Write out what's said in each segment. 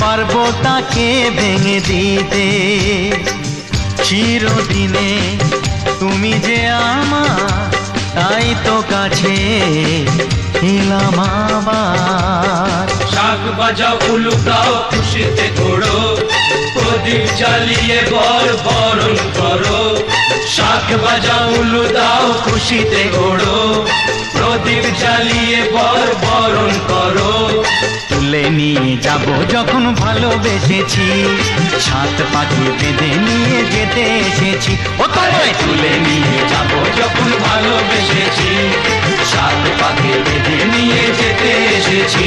পারব তাকে ভেঙে দিতে। চিরদিনে তুমি যে আমার, তাই তো কাছে এলাম আবার। শাক বাজাও উলুকাও খুশিতে ঘোড়ো প্রদীপ জ্বালিয়ে বর বরণ করো। শাক বাজাও দাও খুশিতে ঘোড়ো। প্রদীপ জ্বালিয়ে বর বরণ করো। তুলে নিয়ে যাব যখন ভালোবেসেছি। সাত পাখি বেঁধে নিয়ে যেতে এসেছি। ও তোমায় তুলে নিয়ে যাব যখন ভালোবেসেছি। সাত পাখি বেঁধে নিয়ে যেতে এসেছি।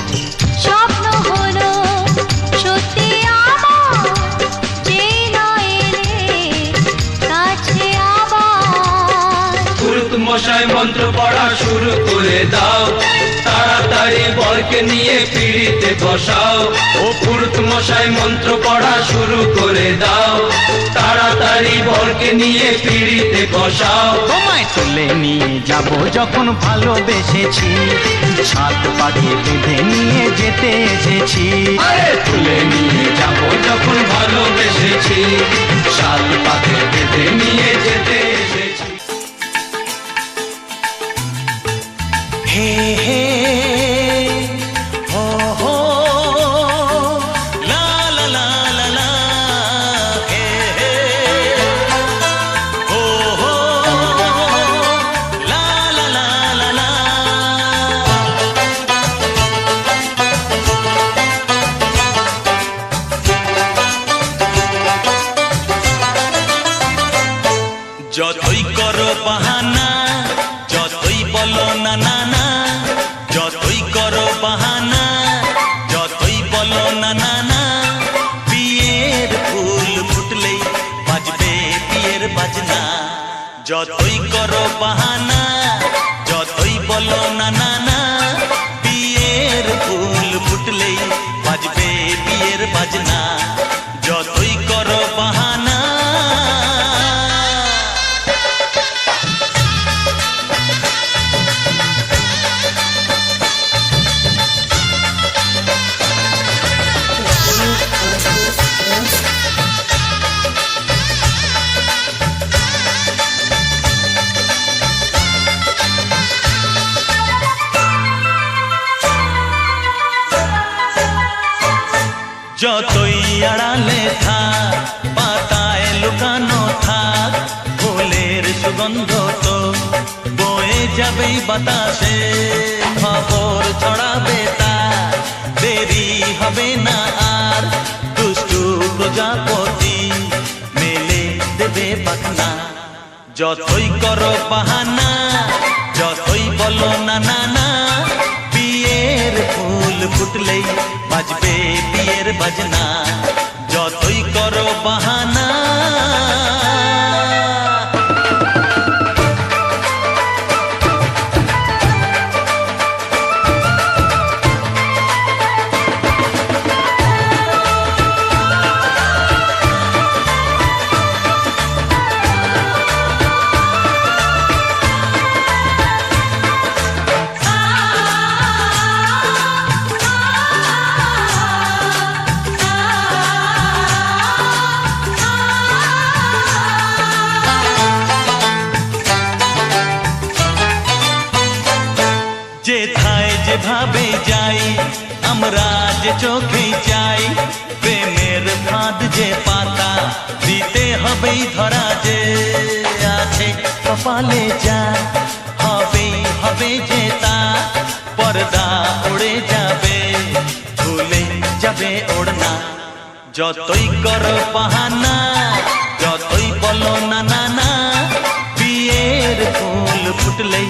শুরু করে দাও। তাড়াতাড়ি বরকে নিয়ে পিড়িতে বসাও। ও পুরুত মশাই মন্ত্র পড়া শুরু করে দাও। তাড়াতাড়ি বরকে নিয়ে পিড়িতে বসাও। তোমায় তুলে নিয়ে যাব যখন ভালোবেসেছি। সাত পাখি বেঁধে নিয়ে যেতে এসেছি। আরে! তুলে নিয়ে যাব যখন ভালোবেসেছি। সাত পাখে বেঁধে নিয়ে যেতে hey, hey. খবর ছড়াবে তার। দেরি হবে না আর। দুষ্টু প্রজাপতি মেলে দেবে পাখনা যতই করো বাহানা, যতই বলো না না না বিয়ের ফুল ফুটলেই বাজবে বিয়ের বাজনা। যেথায় যেভাবে যাই আমরা যে চোখে যাই প্রেমের ফাঁদ যে পাতা দিতে হবেই ধরা যে আছে কপালে যা হবে হবে যে তা পর্দা উড়ে যাবে ভুলে যাবে ওড়না যতই করো বাহানা যতই বলো না না না বিয়ের ফুল ফুটলেই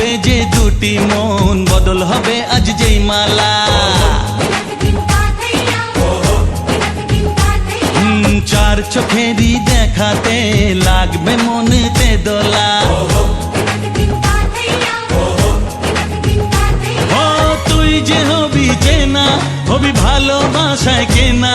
হবে যে দুটি মন, বদল হবে আজ যেই মালা। চার চোখেরই দেখাতে লাগবে মনেতে দোলা। তুই যে হবি চেনা হবি ভালোবাসায় কেনা।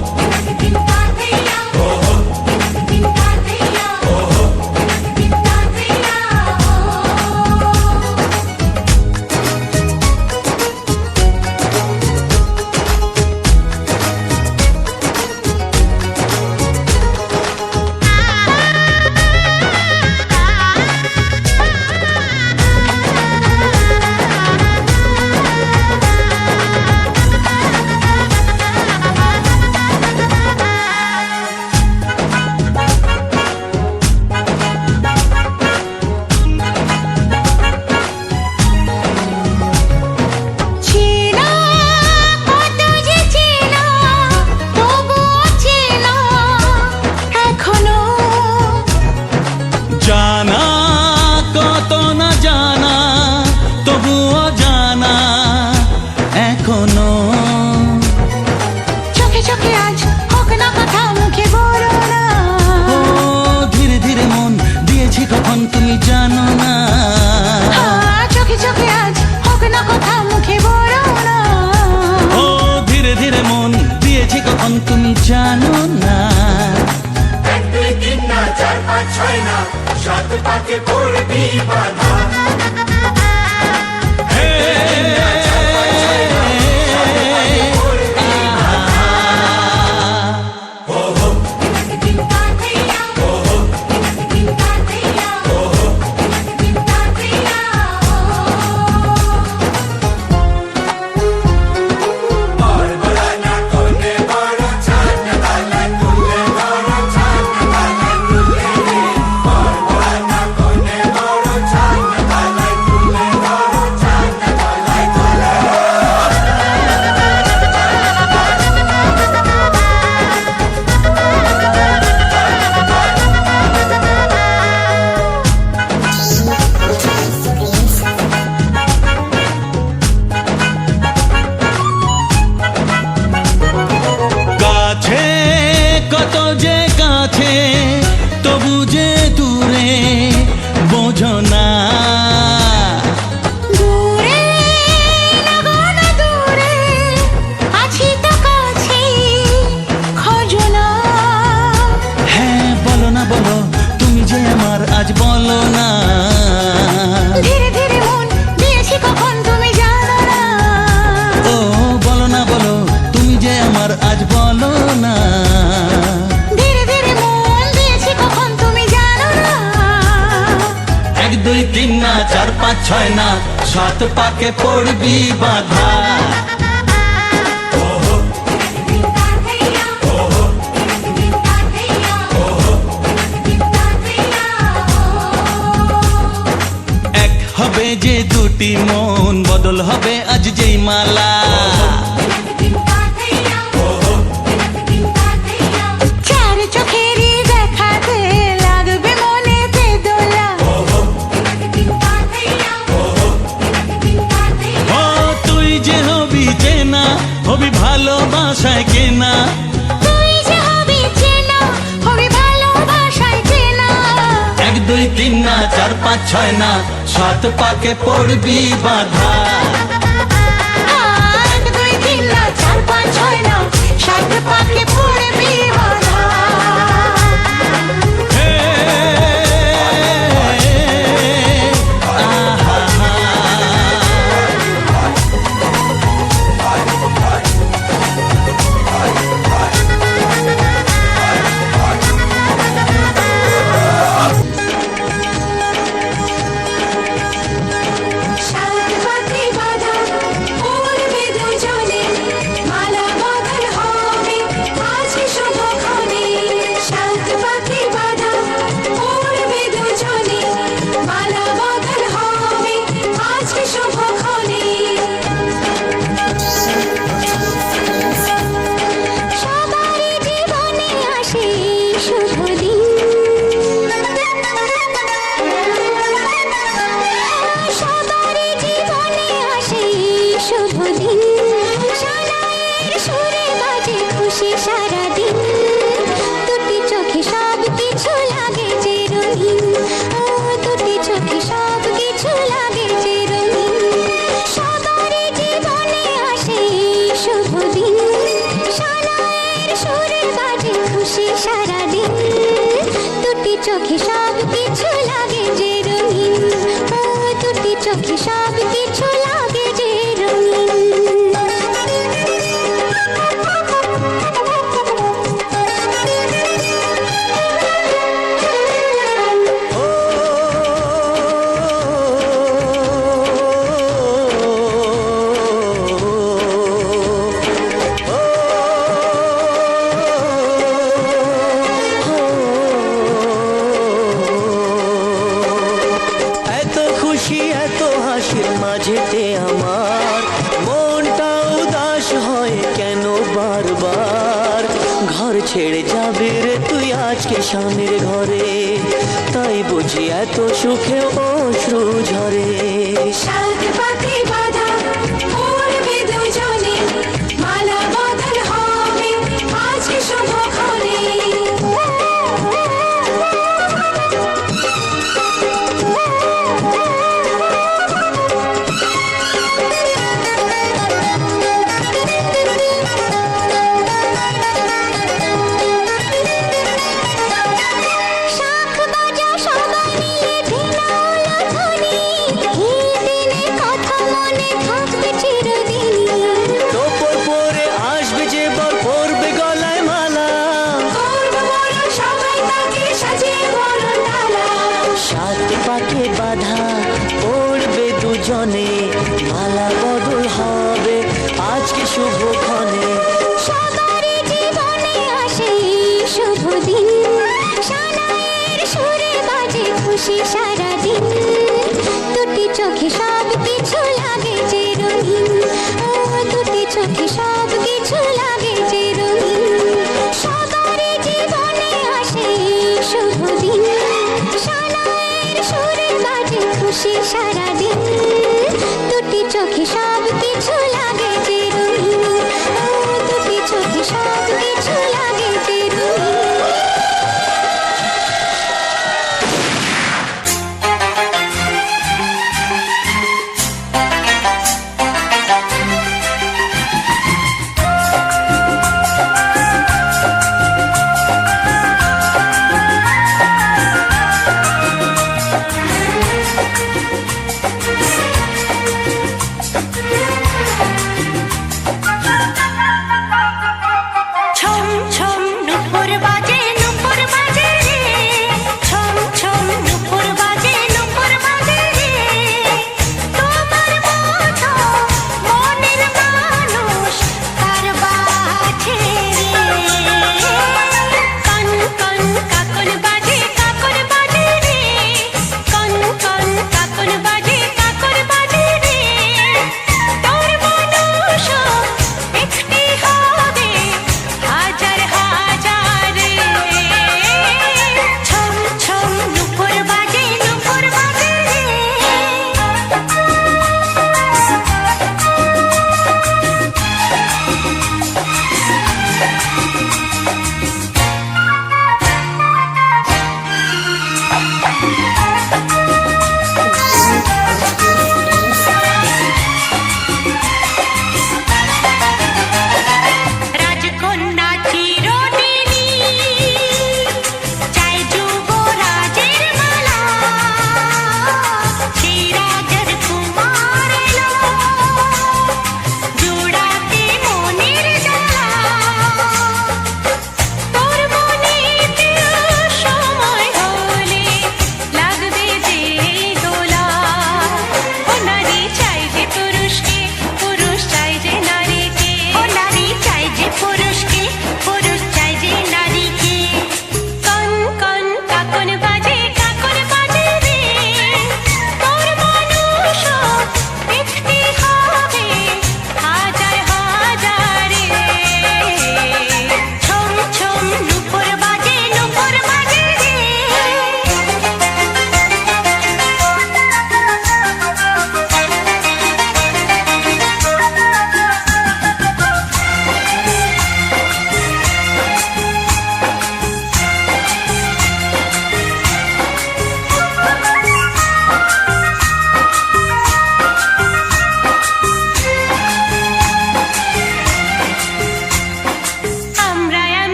বুকে পড়বি বাধা? ছয় না, সাত পাকে পড়বি বাধা। এক দুই তিন না, চার পাঁচ ছয় না, সাত পাক স্বামীর ঘরে তাই বুঝি এত সুখে অশ্রু ঝরে। শান্তি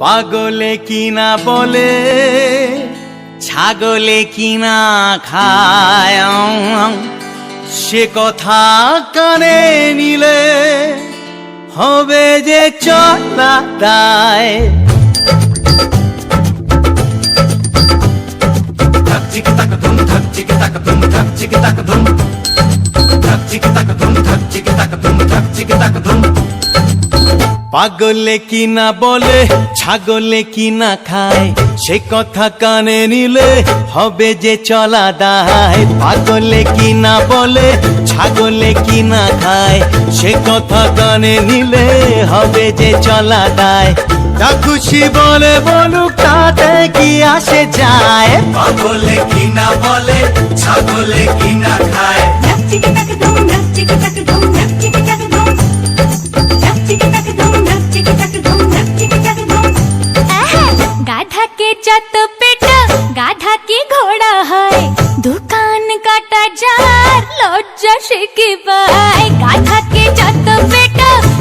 পাগলে কিনা বলে, ছাগলে কিনা খায়। সে কথা কানে নিলে হবে যে চলা দায়। চিকি তাক ধুম ধক চিকি তাক ধুম ধক চিকি তাক ধুম। ধক চিকি তাক ধুম ধক চিকি তাক ধুম। পাগলে কি না বলে ছাগলে কি না খায় সে কথা কানে নিলে হবে যে চলা দায়। পাগলে কি না বলে ছাগলে কি না খায় সে কথা কানে নিলে হবে যে চলা দায়। যা খুশি বলে বলুক তাতে কি আসে যায়? পাগলে কি না বলে ছাগলে কি না খায়? গাধা के যত পেট গাধা কি ঘোড়া হয় দোকান কাটা যার লজ্জা সে কি পায় গাধা के যত পেট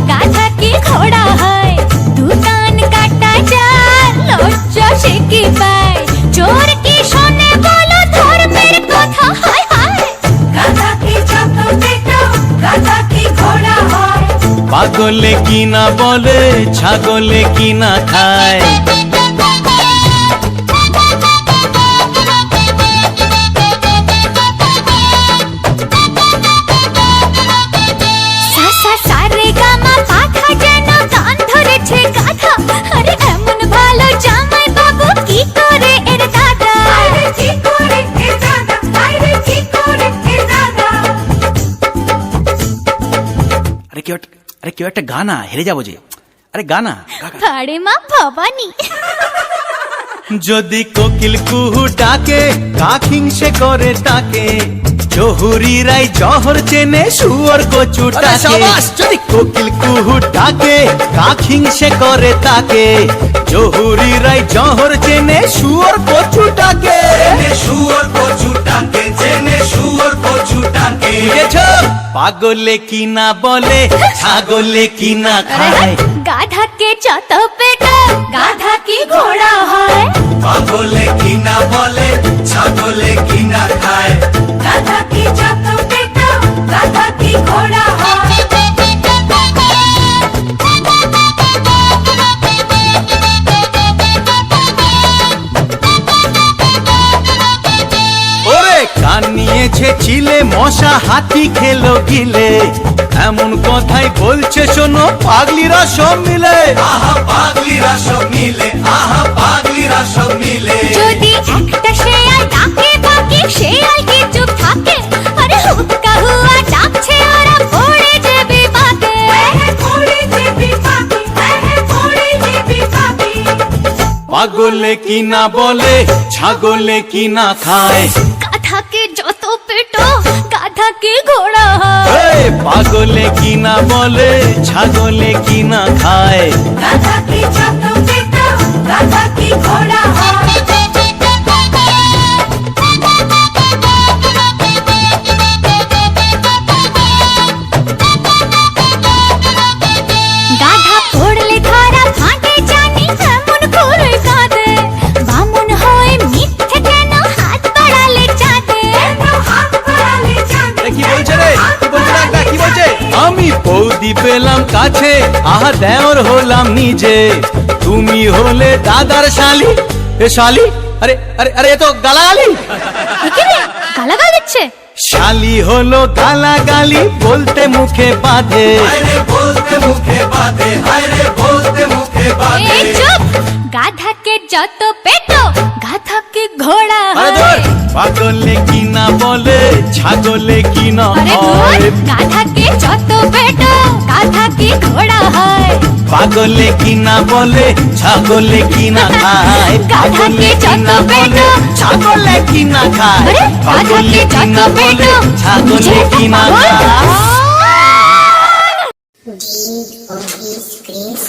গাধা কি ঘোড়া হয় দোকান কাটা যার লজ্জা সে কি পায় চোর কি শোনে বলো ধর্মের কথা হায় হায় গাধা কি যত পেট গাধা কি ঘোড়া হয় পাগলে কি বলে ছাগলে কি খায় একটা গানা হেরে যাব যে। আরে গানা গা। মা ভবানী। যদি কোকিল কুহু ডাকে কাক হিংসে করে তাকে। জহুরিরাই জহর চেনে শুয়োর কচু আরে ডাকে যদি কোকিল কুহু ডাকে কাক সে করে তাকে। জহুরিরাই জহর চেনে শুয়োর কচু ডাকে জেনে শুয়োর কচু টাকে পাগলে কি না বলে ছাগলে কি না খায়। গাধা কে যত পেট গাধা কি ঘোড়া হয়? পাগলে কি না বলে ছাগলে কি না খায়। গাধা কি চত পেটা গাধা কি ঘোড়া হয়? কান নিয়েছে চিলে মশা হাতি খেলো গিলে। এমন কথাই বলছে শোনো পাগলিরা সব মিলে। আহা পাগলিরা সব মিলে আহা পাগলিরা সব মিলে। যদি একটা শেয়াল ডাকে বাকি শেয়াল কি চুপ থাকে? আরে হুক্কা হুয়া ডাকছে ওরা পড়ে যাবে পাকে পড়ে যাবে পাকে পড়ে যাবে পাকে পাগলে কি না বলে ছাগলে কি না খায়। গাধাকে ঘোড়া হয়। পাগলে কিনা বলে ছাগলে কি না খায়? গাধাকে যত পেটো কি ঘোড়া হয়? বৌদি পেলাম কাছে আহা দেওর হলাম নিজে। তুমি হলে দাদার শালি এ শালি আরে আরে আরে এ তো গালাগালি। গালাগাল দিচ্ছে? শালি হলো গালাগালি বলতে মুখে বাঁধে। বলতে মুখে বাঁধে বলতে মুখে এই চুপ! গাধাকে যত পেটো গাধাকে ঘোড়া হয়। পাগলে কি না বলে ছাগলে কি না আরে ধুর! হয়? গাধাকে যত পেটো গাধাকে ঘোড়া হয়। পাগলে কি না বলে ছাগলে কি না খায়? পাগলে কি না বলে ছাগলে কি না খায়? পাগলে গাধাকে কি যত না বলে ছাগলে কি না খায়? Deed of his grace